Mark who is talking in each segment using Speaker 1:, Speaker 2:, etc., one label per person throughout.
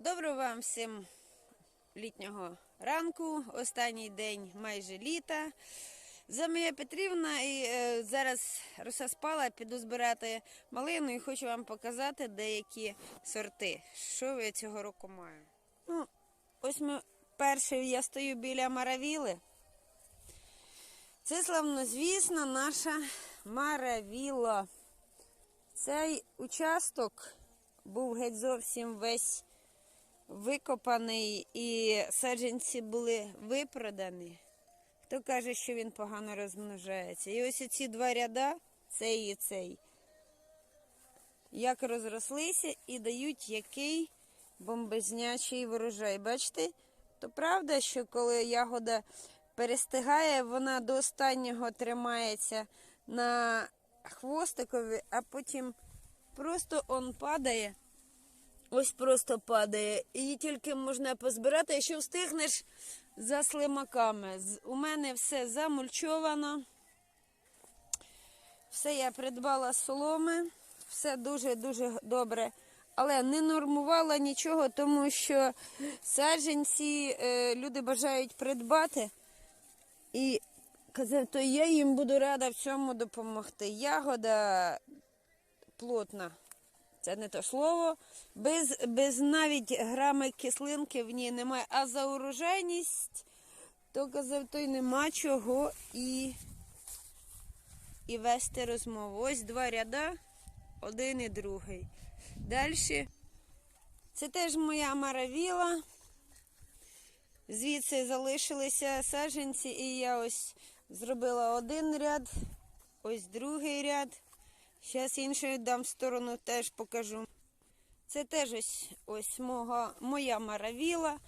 Speaker 1: Доброго вам всім літнього ранку, останній день майже літа. Замія Петрівна і е, зараз роса спала, піду збирати малину і хочу вам показати деякі сорти. Що я цього року маю. Ну, ось ми перший я стою біля маравіли. Це славнозвісна наша маравіла. Цей участок був геть зовсім весь викопаний і саджанці були випродані. Хто каже, що він погано розмножається. І ось ці два ряда, цей і цей, як розрослися і дають який бомбезнячий врожай. Бачите? То правда, що коли ягода перестигає, вона до останнього тримається на хвостикові, а потім просто он падає. Ось просто падає. Її тільки можна позбирати, якщо встигнеш за слимаками. У мене все замульчовано. Все я придбала соломи, все дуже-дуже добре. Але не нормувала нічого, тому що саджанці е, люди бажають придбати. І казав, то я їм буду рада в цьому допомогти. Ягода плотна. Це не то слово. Без, без навіть грами кислинки в ній немає. А за то казав, той нема чого і, і вести розмову. Ось два ряда, один і другий. Далі. Це теж моя маравіла. Звідси залишилися саджанці, і я ось зробила один ряд, ось другий ряд. Зараз іншою дам сторону теж покажу. Це теж ось, ось мого, моя маравіла.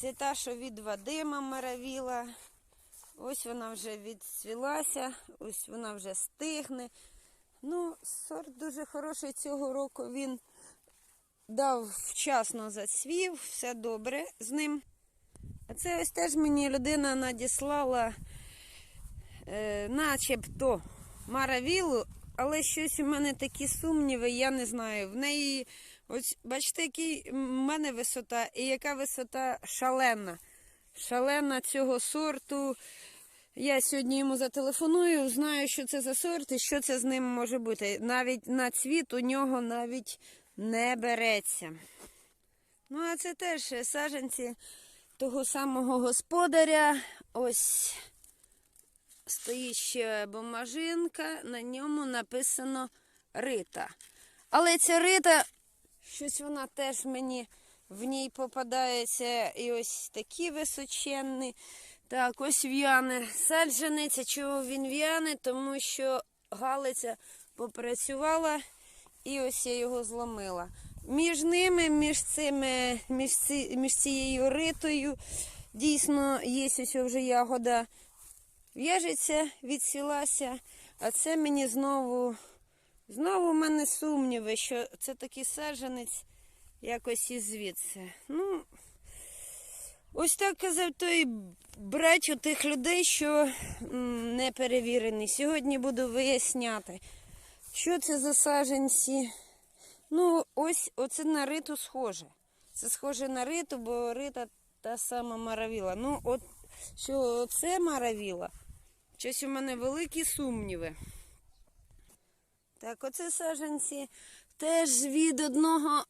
Speaker 1: Це та, що від Вадима маравіла. Ось вона вже відцвілася, ось вона вже стигне. Ну, сорт дуже хороший цього року. Він дав вчасно зацвів, все добре з ним. А це ось теж мені людина надіслала, е, начебто маравілу, але щось у мене такі сумніви, я не знаю. В неї, ось бачите, який в мене висота і яка висота шалена. Шалена цього сорту. Я сьогодні йому зателефоную, знаю, що це за сорт і що це з ним може бути. Навіть на цвіт у нього навіть не береться. Ну, а це теж саджанці того самого господаря. Ось стоїть ще бумажинка, на ньому написано Рита. Але ця Рита, щось вона теж мені в ній попадається. І ось такі височенні. Так, ось в'яне саджанець. Чого він в'яне? Тому що галиця попрацювала і ось я його зломила. Між ними, між цими, між, ці, між цією ритою, дійсно є ось вже ягода в'яжеться, відсілася. А це мені знову, знову в мене сумніви, що це такий саджанець якось із звідси. Ну, ось так казав той брать у тих людей, що не перевірені. Сьогодні буду виясняти, що це за саджанці. Ну, ось оце на риту схоже. Це схоже на риту, бо рита та сама маравіла. Ну, от що це маравіла, щось у мене великі сумніви. Так, оце саджанці теж від одного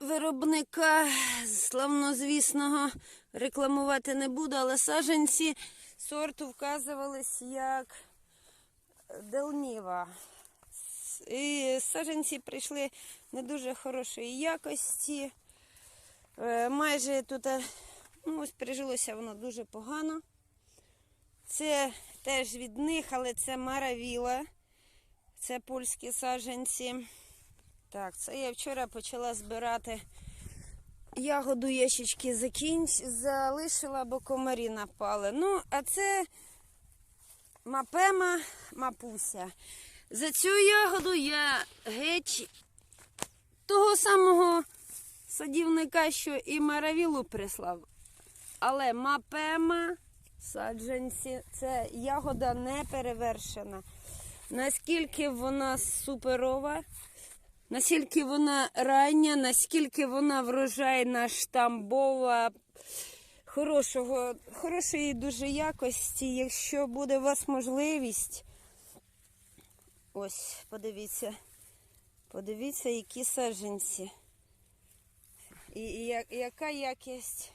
Speaker 1: виробника славнозвісного рекламувати не буду, але саджанці сорту вказувались як Делніва. І саджанці прийшли не дуже хорошої якості. Е, Майже тут е, ну, ось прижилося воно дуже погано. Це теж від них, але це маравіла. Це польські саджанці. Так, це я вчора почала збирати ягоду ящички закінч... залишила, бо комарі напали. Ну, а це мапема мапуся. За цю ягоду я геть того самого садівника, що і маравілу прислав. Але мапема саджанці, це ягода не перевершена. Наскільки вона суперова, наскільки вона рання, наскільки вона врожайна, штамбова, хорошого, хорошої дуже якості. Якщо буде у вас можливість, ось, подивіться, подивіться, які саджанці. І, і я- яка якість,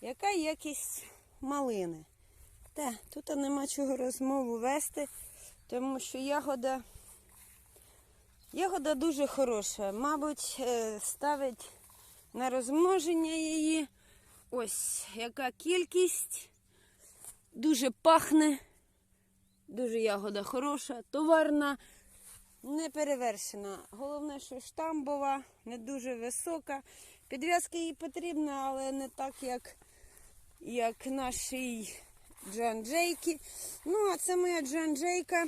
Speaker 1: яка якість малини. Та, тут нема чого розмову вести, тому що ягода, ягода дуже хороша. Мабуть, е, ставить на розмноження її. Ось яка кількість. Дуже пахне. Дуже ягода хороша, товарна, не перевершена. Головне, що штамбова, не дуже висока. Підв'язка їй потрібна, але не так, як, як нашій Джан Джейки. Ну, а це моя Джан Джейка.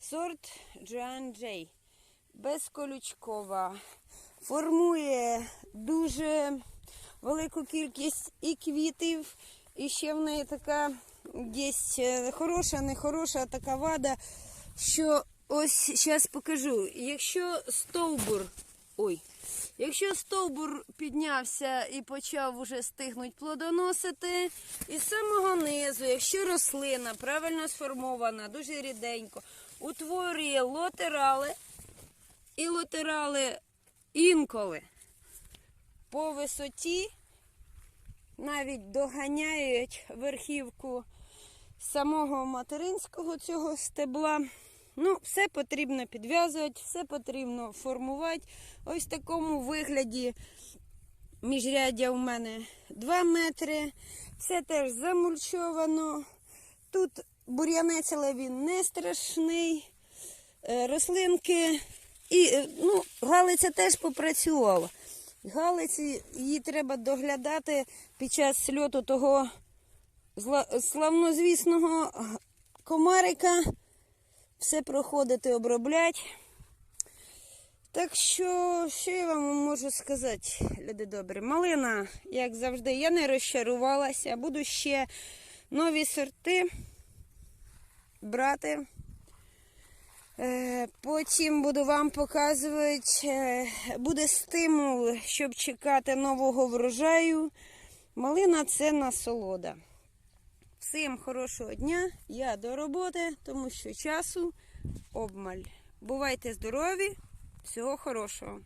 Speaker 1: Сорт Джан Джей. Безколючкова. Формує дуже велику кількість і квітів, і ще в неї така є хороша, нехороша така вада, що ось зараз покажу. Якщо стовбур, ой, якщо стовбур піднявся і почав уже стигнуть плодоносити, із самого низу, якщо рослина правильно сформована, дуже ріденько, утворює лотерали, і лотерали інколи по висоті навіть доганяють верхівку самого материнського цього стебла. Ну, все потрібно підв'язувати, все потрібно формувати. Ось в такому вигляді міжряддя у мене 2 метри. Це теж замульчовано. Тут бур'янець, але він не страшний. Е, Рослинки і е, ну, галиця теж попрацювала. Галиці її треба доглядати під час сльоту того славнозвісного комарика. Все проходити, оброблять. Так що, що я вам можу сказати, люди добрі? Малина, як завжди, я не розчарувалася. Буду ще нові сорти брати. Е, Потім буду вам показувати, е, буде стимул, щоб чекати нового врожаю. Малина це насолода. Всім хорошого дня. Я до роботи, тому що часу обмаль. Бувайте здорові, всього хорошого.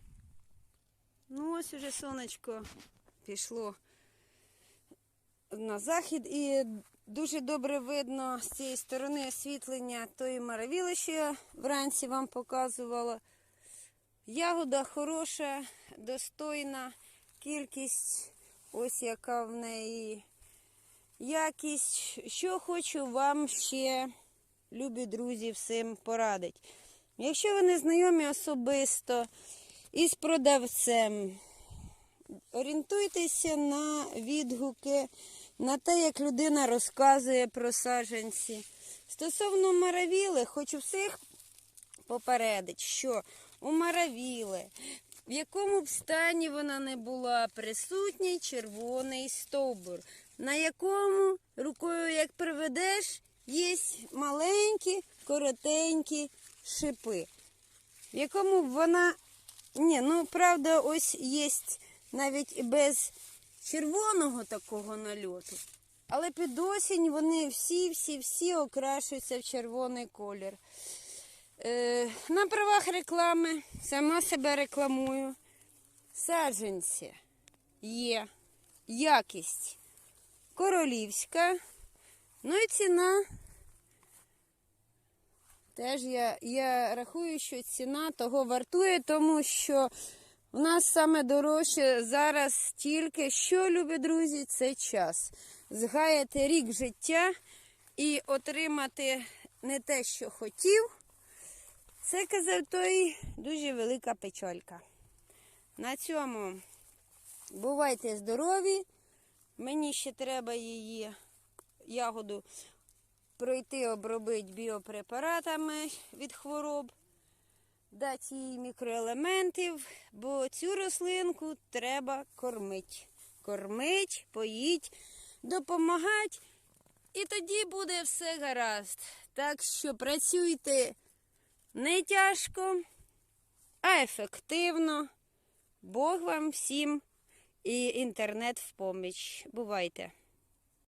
Speaker 1: Ну, ось уже сонечко пішло на захід і дуже добре видно з цієї сторони освітлення тої маравіли, що я вранці вам показувала. Ягода хороша, достойна, кількість, ось яка в неї якість. Що хочу вам ще, любі друзі, всім порадити. Якщо ви не знайомі особисто із продавцем, орієнтуйтеся на відгуки, на те, як людина розказує про саджанці. Стосовно маравіли, хочу всіх попередити, що у маравіли, в якому б стані вона не була, присутній червоний стовбур, на якому рукою, як приведеш, є маленькі, коротенькі шипи, в якому вона. Ні, ну правда, ось є навіть без червоного такого нальоту. Але під осінь вони всі-всі-всі окрашуються в червоний колір. Е, на правах реклами сама себе рекламую. Саджанці є якість королівська. Ну і ціна. Теж я, я рахую, що ціна того вартує, тому що в нас саме дорожче зараз тільки, що, любі друзі, це час. Згаяти рік життя і отримати не те, що хотів. Це казав той дуже велика печалька. На цьому бувайте здорові. Мені ще треба її ягоду пройти, обробити біопрепаратами від хвороб, дати їй мікроелементів, бо цю рослинку треба кормити. Кормить, поїть, допомагати. І тоді буде все гаразд. Так що працюйте не тяжко, а ефективно. Бог вам всім і інтернет в поміч. Бувайте!